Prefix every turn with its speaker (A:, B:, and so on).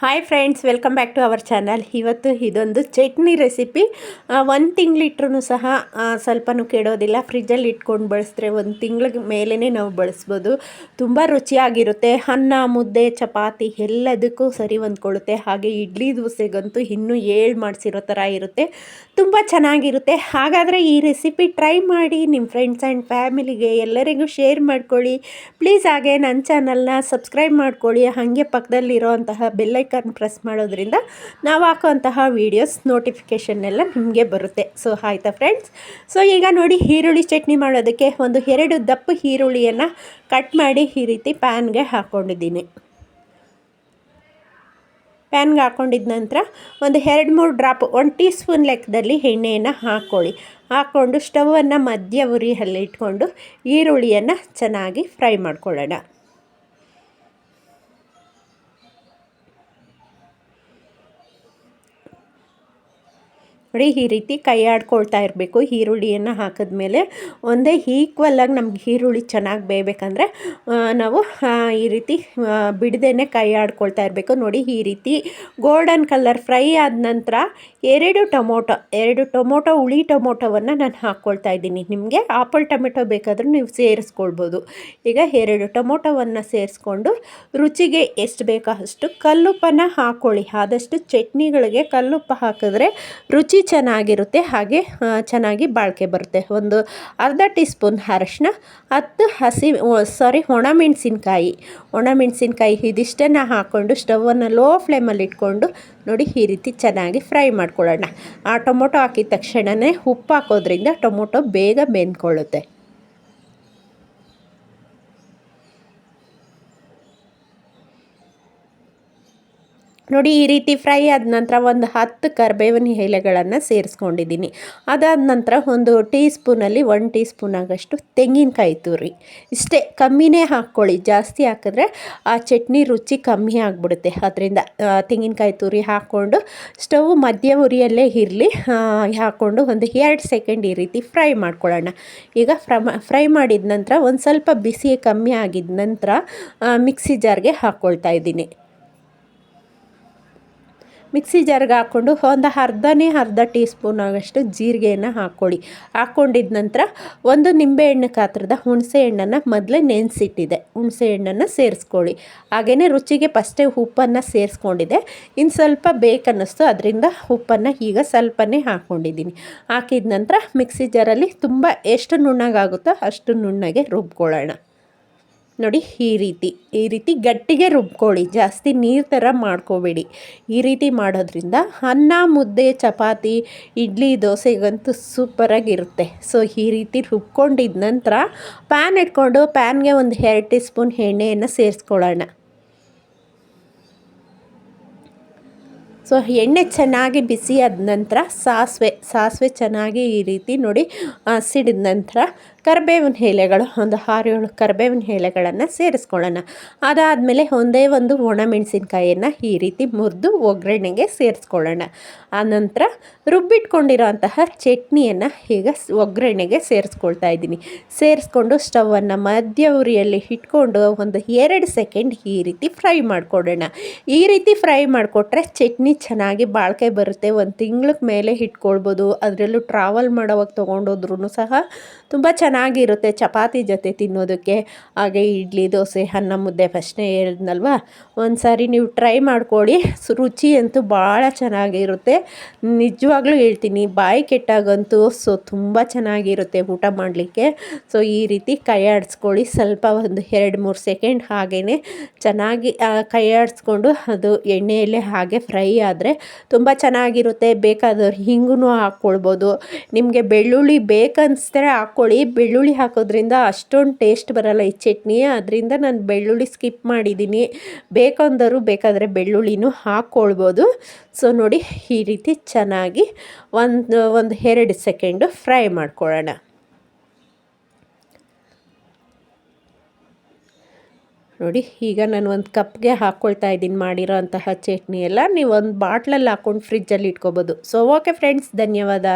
A: Hi friends welcome back to our channel ಇವತ್ತು ಇದೊಂದು chutney recipe ಒಂದು ತಿಂಗಳಿಟ್ರೂ ಸಹ ಸ್ವಲ್ಪನೂ ಕೆಡೋದಿಲ್ಲ. ಫ್ರಿಜ್ಜಲ್ಲಿ ಇಟ್ಕೊಂಡು ಬಳಸಿದ್ರೆ ಒಂದು ತಿಂಗಳ ಮೇಲೇ ನಾವು ಬಳಸ್ಬೋದು. ತುಂಬ ರುಚಿಯಾಗಿರುತ್ತೆ. ಅನ್ನ, ಮುದ್ದೆ, ಚಪಾತಿ ಎಲ್ಲದಕ್ಕೂ ಸರಿ ಹೊಂದ್ಕೊಳ್ಳುತ್ತೆ. ಹಾಗೆ ಇಡ್ಲಿ ದೋಸೆಗಂತೂ ಇನ್ನೂ ಏಳು ಮಾಡಿಸಿರೋ ಥರ ಇರುತ್ತೆ. ತುಂಬ ಚೆನ್ನಾಗಿರುತ್ತೆ. ಹಾಗಾದರೆ ಈ ರೆಸಿಪಿ ಟ್ರೈ ಮಾಡಿ ನಿಮ್ಮ ಫ್ರೆಂಡ್ಸ್ ಆ್ಯಂಡ್ ಫ್ಯಾಮಿಲಿಗೆ ಎಲ್ಲರಿಗೂ ಶೇರ್ ಮಾಡ್ಕೊಳ್ಳಿ. ಪ್ಲೀಸ್ ಹಾಗೆ ನನ್ನ ಚಾನಲ್ನ ಸಬ್ಸ್ಕ್ರೈಬ್ ಮಾಡ್ಕೊಳ್ಳಿ. ಹಾಗೆ ಪಕ್ಕದಲ್ಲಿರೋಂತಹ ಬೆಲ್ಲೈಕನ್ ಪ್ರೆಸ್ ಮಾಡೋದ್ರಿಂದ ನಾವು ಹಾಕುವಂತಹ ವೀಡಿಯೋಸ್ ನೋಟಿಫಿಕೇಷನ್ನೆಲ್ಲ ನಿಮಗೆ ಬರುತ್ತೆ. ಸೊ ಆಯಿತಾ ಫ್ರೆಂಡ್ಸ್ ಸೊ ಈಗ ನೋಡಿ ಈರುಳ್ಳಿ ಚಟ್ನಿ ಮಾಡೋದಕ್ಕೆ ಒಂದು ಎರಡು ದಪ್ಪ ಈರುಳ್ಳಿಯನ್ನು ಕಟ್ ಮಾಡಿ ಈ ರೀತಿ ಪ್ಯಾನ್ಗೆ ಹಾಕ್ಕೊಂಡಿದ್ದೀನಿ ಪ್ಯಾನ್ಗೆ ಹಾಕ್ಕೊಂಡಿದ್ದ ನಂತರ ಒಂದು ಎರಡು ಮೂರು ಡ್ರಾಪ್ ಒಂದು ಟೀ ಸ್ಪೂನ್ ಲೆಕ್ಕದಲ್ಲಿ ಎಣ್ಣೆಯನ್ನು ಹಾಕ್ಕೊಳ್ಳಿ ಹಾಕ್ಕೊಂಡು ಸ್ಟವನ್ನು ಮಧ್ಯ ಉರಿಯಲ್ಲಿ ಇಟ್ಕೊಂಡು ಈರುಳ್ಳಿಯನ್ನು ಚೆನ್ನಾಗಿ ಫ್ರೈ ಮಾಡ್ಕೊಳ್ಳೋಣ. ನೋಡಿ ಈ ರೀತಿ ಕೈ ಆಡ್ಕೊಳ್ತಾ ಇರಬೇಕು. ಈರುಳ್ಳಿಯನ್ನು ಹಾಕಿದ್ಮೇಲೆ ಒಂದೇ ಈಕ್ವಲಾಗಿ ನಮ್ಗೆ ಈರುಳ್ಳಿ ಚೆನ್ನಾಗಿ ಬೇಯಬೇಕಂದ್ರೆ ನಾವು ಈ ರೀತಿ ಬಿಡದೇನೆ ಕೈ ಆಡ್ಕೊಳ್ತಾ ಇರಬೇಕು. ನೋಡಿ ಈ ರೀತಿ ಗೋಲ್ಡನ್ ಕಲರ್ ಫ್ರೈ ಆದ ನಂತರ ಎರಡು ಟೊಮೊಟೊ ಎರಡು ಟೊಮೊಟೊ, ಹುಳಿ ಟೊಮೊಟೊವನ್ನು ನಾನು ಹಾಕ್ಕೊಳ್ತಾ ಇದ್ದೀನಿ. ನಿಮಗೆ ಆಪಲ್ ಟೊಮೆಟೊ ಬೇಕಾದರೂ ನೀವು ಸೇರಿಸ್ಕೊಳ್ಬೋದು. ಈಗ ಎರಡು ಟೊಮೊಟೊವನ್ನು ಸೇರಿಸ್ಕೊಂಡು ರುಚಿಗೆ ಎಷ್ಟು ಬೇಕೋ ಅಷ್ಟು ಕಲ್ಲುಪ್ಪನ್ನು ಹಾಕ್ಕೊಳ್ಳಿ ಆದಷ್ಟು ಚಟ್ನಿಗಳಿಗೆ ಕಲ್ಲುಪ್ಪ ಹಾಕಿದ್ರೆ ರುಚಿ ಚೆನ್ನಾಗಿರುತ್ತೆ, ಹಾಗೆ ಚೆನ್ನಾಗಿ ಬಾಳಿಕೆ ಬರುತ್ತೆ. ಒಂದು ಅರ್ಧ ಟೀ ಸ್ಪೂನ್ ಅರಶಿನ, ಹತ್ತು ಹಸಿ ಸಾರಿ ಒಣಮೆಣಸಿನ್ಕಾಯಿ ಒಣಮೆಣಸಿನ್ಕಾಯಿ ಇದಿಷ್ಟನ್ನು ಹಾಕ್ಕೊಂಡು ಸ್ಟವನ್ನು ಲೋ ಫ್ಲೇಮಲ್ಲಿ ಇಟ್ಕೊಂಡು ನೋಡಿ ಈ ರೀತಿ ಚೆನ್ನಾಗಿ ಫ್ರೈ ಮಾಡ್ಕೊಳ್ಳೋಣ. ಆ ಟೊಮೊಟೊ ಹಾಕಿದ ತಕ್ಷಣವೇ ಉಪ್ಪು ಹಾಕೋದ್ರಿಂದ ಟೊಮೊಟೊ ಬೇಗ ಬೆಂದ್ಕೊಳ್ಳುತ್ತೆ. ನೋಡಿ, ಈ ರೀತಿ ಫ್ರೈ ಆದ ನಂತರ ಒಂದು ಹತ್ತು ಕರ್ಬೇವಿನ ಎಲೆಗಳನ್ನು ಸೇರಿಸ್ಕೊಂಡಿದ್ದೀನಿ. ಅದಾದ ನಂತರ ಒಂದು ಟೀ ಸ್ಪೂನಲ್ಲಿ ಒನ್ ಟೀ ಸ್ಪೂನ್ ಆಗಷ್ಟು ತೆಂಗಿನಕಾಯಿ ತುರಿ. ಇಷ್ಟೇ, ಕಮ್ಮಿನೇ ಹಾಕ್ಕೊಳ್ಳಿ. ಜಾಸ್ತಿ ಹಾಕಿದ್ರೆ ಆ ಚಟ್ನಿ ರುಚಿ ಕಮ್ಮಿ ಆಗಿಬಿಡುತ್ತೆ. ಅದರಿಂದ ತೆಂಗಿನಕಾಯಿ ತುರಿ ಹಾಕ್ಕೊಂಡು, ಸ್ಟವ್ ಮಧ್ಯ ಉರಿಯಲ್ಲೇ ಇರಲಿ. ಹಾಕ್ಕೊಂಡು ಒಂದು ಎರಡು ಸೆಕೆಂಡ್ ಈ ರೀತಿ ಫ್ರೈ ಮಾಡ್ಕೊಳ್ಳೋಣ. ಈಗ ಫ್ರೈ ಮಾಡಿದ ನಂತರ ಒಂದು ಸ್ವಲ್ಪ ಬಿಸಿ ಕಮ್ಮಿ ಆಗಿದ ನಂತರ ಮಿಕ್ಸಿ ಜಾರ್ಗೆ ಹಾಕ್ಕೊಳ್ತಾ ಇದ್ದೀನಿ. ಮಿಕ್ಸಿ ಜಾರ್ಗೆ ಹಾಕ್ಕೊಂಡು ಒಂದು ಅರ್ಧನೇ ಅರ್ಧ ಟೀ ಸ್ಪೂನ್ ಆಗಷ್ಟು ಜೀರಿಗೆಯನ್ನು ಹಾಕ್ಕೊಳ್ಳಿ. ಹಾಕ್ಕೊಂಡಿದ ನಂತರ ಒಂದು ನಿಂಬೆಹಣ್ಣು ಕಾತ್ರದ ಹುಣಸೆ ಹಣ್ಣನ್ನು ಮೊದಲೇ ನೆನೆಸಿಟ್ಟಿದೆ. ಹುಣಸೆ ಹಣ್ಣನ್ನು ಸೇರಿಸ್ಕೊಳ್ಳಿ. ಹಾಗೆಯೇ ರುಚಿಗೆ ಫಸ್ಟೇ ಉಪ್ಪನ್ನು ಸೇರಿಸ್ಕೊಂಡಿದೆ. ಇನ್ನು ಸ್ವಲ್ಪ ಬೇಕನ್ನಿಸ್ತು ಅದರಿಂದ ಉಪ್ಪನ್ನು ಈಗ ಸ್ವಲ್ಪನೇ ಹಾಕ್ಕೊಂಡಿದ್ದೀನಿ. ಹಾಕಿದ ನಂತರ ಮಿಕ್ಸಿ ಜಾರಲ್ಲಿ ತುಂಬ ಎಷ್ಟು ನುಣ್ಣಗಾಗುತ್ತೋ ಅಷ್ಟು ನುಣ್ಣಗೆ ರುಬ್ಕೊಳ್ಳೋಣ. ನೋಡಿ ಈ ರೀತಿ ಈ ರೀತಿ ಗಟ್ಟಿಗೆ ರುಬ್ಕೊಳ್ಳಿ, ಜಾಸ್ತಿ ನೀರು ಥರ ಮಾಡ್ಕೋಬೇಡಿ. ಈ ರೀತಿ ಮಾಡೋದ್ರಿಂದ ಅನ್ನ, ಮುದ್ದೆ, ಚಪಾತಿ, ಇಡ್ಲಿ, ದೋಸೆಗಂತೂ ಸೂಪರಾಗಿರುತ್ತೆ ಸೊ ಈ ರೀತಿ ರುಬ್ಕೊಂಡಿದ ನಂತರ ಪ್ಯಾನ್ ಇಟ್ಕೊಂಡು ಪ್ಯಾನ್ಗೆ ಒಂದು ಎರಡು ಟೀ ಸ್ಪೂನ್ ಎಣ್ಣೆಯನ್ನು ಸೇರಿಸ್ಕೊಳ್ಳೋಣ. ಸೊ ಎಣ್ಣೆ ಚೆನ್ನಾಗಿ ಬಿಸಿ ಆದ ನಂತರ ಸಾಸಿವೆ ಸಾಸಿವೆ ಚೆನ್ನಾಗಿ ಈ ರೀತಿ ನೋಡಿ ಸಿಡಿದ ನಂತರ ಕರಿಬೇವಿನ ಎಲೆಗಳು, ಒಂದು ಆರು ಏಳು ಕರಿಬೇವಿನ ಎಲೆಗಳನ್ನು ಸೇರಿಸ್ಕೊಳ್ಳೋಣ. ಅದಾದಮೇಲೆ ಒಂದೇ ಒಂದು ಒಣಮೆಣಸಿನ್ಕಾಯಿಯನ್ನು ಈ ರೀತಿ ಮುರಿದು ಒಗ್ಗರಣೆಗೆ ಸೇರಿಸ್ಕೊಳ್ಳೋಣ. ಆನಂತರ ರುಬ್ಬಿಟ್ಕೊಂಡಿರೋಂತಹ ಚಟ್ನಿಯನ್ನು ಈಗ ಒಗ್ಗರಣೆಗೆ ಸೇರಿಸ್ಕೊಳ್ತಾ ಇದ್ದೀನಿ. ಸೇರಿಸ್ಕೊಂಡು ಸ್ಟವನ್ನು ಮಧ್ಯ ಉರಿಯಲ್ಲಿ ಇಟ್ಕೊಂಡು ಒಂದು ಎರಡು ಸೆಕೆಂಡ್ ಈ ರೀತಿ ಫ್ರೈ ಮಾಡಿಕೊಡೋಣ. ಈ ರೀತಿ ಫ್ರೈ ಮಾಡಿಕೊಟ್ರೆ ಚಟ್ನಿ ಚೆನ್ನಾಗಿ ಬಾಳಿಕೆ ಬರುತ್ತೆ. ಒಂದು ತಿಂಗ್ಳಕ್ಕೆ ಮೇಲೆ ಇಟ್ಕೊಳ್ಬೋದು ಅದರಲ್ಲೂ ಟ್ರಾವೆಲ್ ಮಾಡೋವಾಗ ತೊಗೊಂಡೋದ್ರೂ ಸಹ ತುಂಬ ಚೆನ್ನಾಗಿರುತ್ತೆ ಚಪಾತಿ ಜೊತೆ ತಿನ್ನೋದಕ್ಕೆ. ಹಾಗೆ ಇಡ್ಲಿ, ದೋಸೆ, ಅನ್ನ, ಮುದ್ದೆ ಫಸ್ಟ್ನೇ ಹೇಳಿದ್ನಲ್ವ? ಒಂದು ಸಾರಿ ನೀವು ಟ್ರೈ ಮಾಡ್ಕೊಳ್ಳಿ ರುಚಿ ಅಂತೂ ಭಾಳ ಚೆನ್ನಾಗಿರುತ್ತೆ. ನಿಜವಾಗ್ಲೂ ಹೇಳ್ತೀನಿ, ಬಾಯಿ ಕೆಟ್ಟಾಗಂತೂ ಸೊ ತುಂಬ ಚೆನ್ನಾಗಿರುತ್ತೆ ಊಟ ಮಾಡಲಿಕ್ಕೆ. ಸೊ ಈ ರೀತಿ ಕೈ ಆಡಿಸ್ಕೊಳ್ಳಿ, ಸ್ವಲ್ಪ ಒಂದು ಎರಡು ಮೂರು ಸೆಕೆಂಡ್ ಹಾಗೇ ಚೆನ್ನಾಗಿ ಕೈ ಆಡಿಸ್ಕೊಂಡು ಅದು ಎಣ್ಣೆಯಲ್ಲೇ ಹಾಗೆ ಫ್ರೈ ಆದರೆ ತುಂಬ ಚೆನ್ನಾಗಿರುತ್ತೆ. ಬೇಕಾದವ್ರು ಹಿಂಗೂ ಹಾಕ್ಕೊಳ್ಬೋದು. ನಿಮಗೆ ಬೆಳ್ಳುಳ್ಳಿ ಬೇಕನ್ಸಿದ್ರೆ ಹಾಕ್ಕೊಳ್ಳಿ ಬೆಳ್ಳುಳ್ಳಿ ಹಾಕೋದ್ರಿಂದ ಅಷ್ಟೊಂದು ಟೇಸ್ಟ್ ಬರಲ್ಲ ಈ ಚಟ್ನಿ ಅದರಿಂದ ನಾನು ಬೆಳ್ಳುಳ್ಳಿ ಸ್ಕಿಪ್ ಮಾಡಿದ್ದೀನಿ ಬೇಕಂದರೂ ಬೇಕಾದರೆ ಬೆಳ್ಳುಳ್ಳಿನೂ ಹಾಕ್ಕೊಳ್ಬೋದು ಸೊ ನೋಡಿ ಈ ರೀತಿ ಚೆನ್ನಾಗಿ ಒಂದು ಒಂದು ಎರಡು ಸೆಕೆಂಡು ಫ್ರೈ ಮಾಡ್ಕೊಳ್ಳೋಣ. ನೋಡಿ, ಈಗ ನಾನು ಒಂದು ಕಪ್ಗೆ ಹಾಕ್ಕೊಳ್ತಾ ಇದ್ದೀನಿ ಮಾಡಿರೋ ಅಂತಹ ಚಟ್ನಿ ಎಲ್ಲ ನೀವು ಒಂದು ಬಾಟ್ಲಲ್ಲಿ ಹಾಕ್ಕೊಂಡು ಫ್ರಿಜ್ಜಲ್ಲಿ ಇಟ್ಕೋಬೋದು. ಸೊ ಓಕೆ ಫ್ರೆಂಡ್ಸ್ ಧನ್ಯವಾದ.